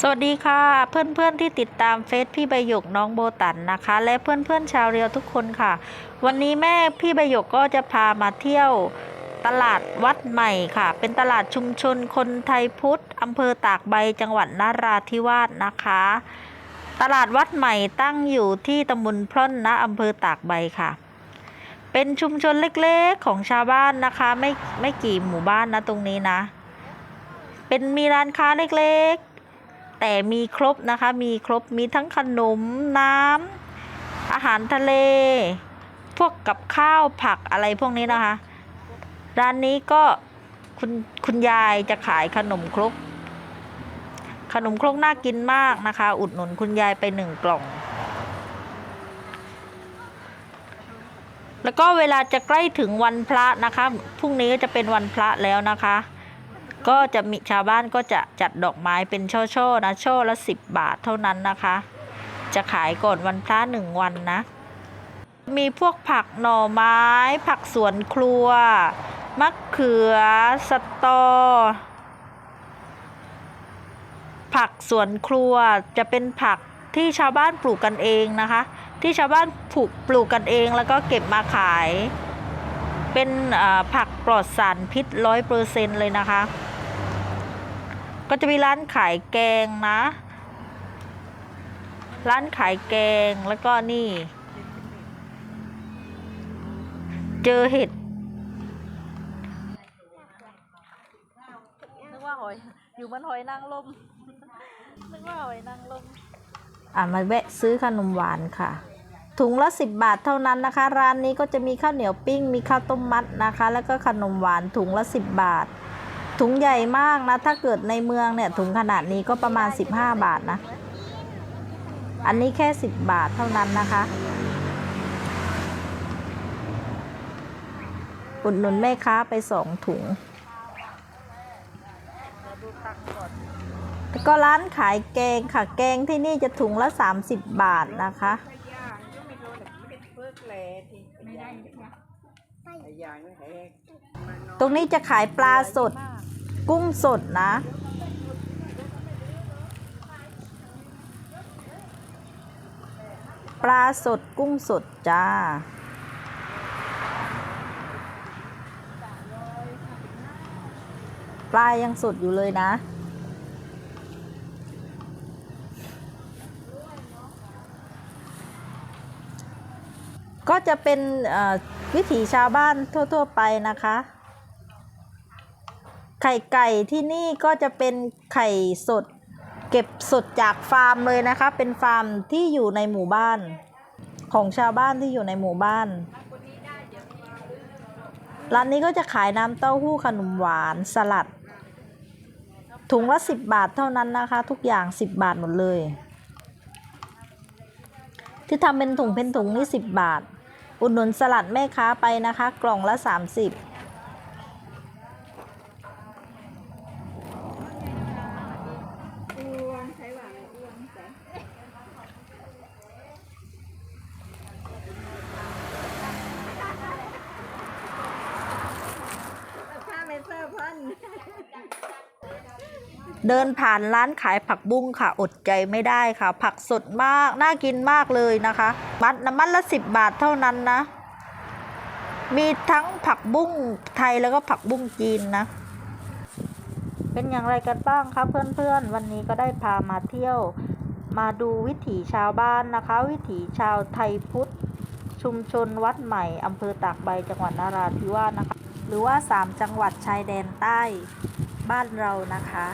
สวัสดีค่ะ เพื่อนๆที่ติดตามเฟซพี่ใบหยกน้องโบตันนะคะ และเพื่อนๆชาวเรียวทุกคนค่ะ วันนี้แม่พี่ใบหยกก็จะพามาเที่ยวตลาดวัดใหม่ค่ะ เป็นตลาดชุมชนคนไทยพุทธอำเภอตากใบจังหวัดนราธิวาสนะคะ ตลาดวัดใหม่ตั้งอยู่ที่ตำบลพร่อนนะอำเภอตากใบค่ะ เป็นชุมชนเล็กๆของชาวบ้านนะคะไม่ไม่กี่หมู่บ้านนะตรงนี้นะ เป็นมีร้านค้าเล็กๆ แต่มีครบนะคะ มีครบมีทั้งขนมน้ำอาหารทะเล พวกกับข้าวผักอะไรพวกนี้นะคะ ร้านนี้ก็คุณคุณยายจะขายขนมครก ขนมครกน่ากินมากนะคะ อุดหนุนคุณยายไปหนึ่งกล่อง แล้วก็เวลาจะใกล้ถึงวันพระนะคะ พรุ่งนี้ก็จะเป็นวันพระแล้วนะคะ ก็จะมีชาวบ้านก็จะจัดดอกไม้เป็นช่อๆนะช่อละสิบบาทเท่านั้นนะคะ จะขายก่อนวันพระหนึ่งวันนะ มีพวกผักหน่อไม้ ผักสวนครัว มะเขือ สตอ ผักสวนครัวจะเป็นผักที่ชาวบ้านปลูกกันเองนะคะ ที่ชาวบ้านปลูกปลูกกันเองแล้วก็เก็บมาขาย เป็นผักปลอดสารพิษร้อยเปอร์เซ็นเลยนะคะ ก็จะมีร้านขายแกงนะ ร้านขายแกงแล้วก็นี่ เจอเห็ดนึกว่าหอย อยู่มันหอยนางลมนึกว่าหอยนางลมอ่ามาแวะซื้อขนมหวานค่ะ ถุงละสิบบาทเท่านั้นนะคะ ร้านนี้ก็จะมีข้าวเหนียวปิ้ง มีข้าวต้มมัดนะคะ แล้วก็ขนมหวานถุงละสิบบาท ถุงใหญ่มากนะ ถ้าเกิดในเมืองเนี่ย ถุงขนาดนี้ก็ประมาณ 15 บาทนะ อันนี้แค่ 10 บาทเท่านั้นนะคะ อุดหนุนแม่ค้าไปสองถุง แล้วก็ร้านขายแกงค่ะ แกงที่นี่จะถุงละ 30 บาทนะคะ ตรงนี้จะขายปลาสด กุ้งสดนะ ปลาสดกุ้งสดจ้าปลายังสดอยู่เลยนะ ก็จะเป็นวิถีชาวบ้านทั่ว ๆ ไปนะคะ ไข่ไก่ที่นี่ก็จะเป็นไข่สด เก็บสดจากฟาร์มเลยนะคะ เป็นฟาร์มที่อยู่ในหมู่บ้านของชาวบ้านที่อยู่ในหมู่บ้าน ร้านนี้ก็จะขายน้ำเต้าหู้ขนมหวานสลัด ถุงละ 10 บาทเท่านั้นนะคะ ทุกอย่าง 10 บาทหมดเลย ที่ทำเป็นถุงเป็นถุงนี่ 10 บาท อุดหนุนสลัดแม่ค้าไปนะคะ กล่องละ 30 ถ้าไม่เซอร์เพิ่น เดินผ่านร้านขายผักบุ้งค่ะ อดใจไม่ได้ค่ะ ผักสดมาก น่ากินมากเลยนะคะ มัดน้ำมันละสิบบาทเท่านั้นนะ มีทั้งผักบุ้งไทยแล้วก็ผักบุ้งจีนนะ เป็นอย่างไรกันบ้างคะเพื่อนๆ วันนี้ก็ได้พามาเที่ยว มาดูวิถีชาวบ้านนะคะ วิถีชาวไทยพุทธ ชุมชนวัดใหม่อำเภอตากใบจังหวัดนราธิวาสนะคะ หรือว่า 3 จังหวัดชายแดนใต้บ้านเรานะคะ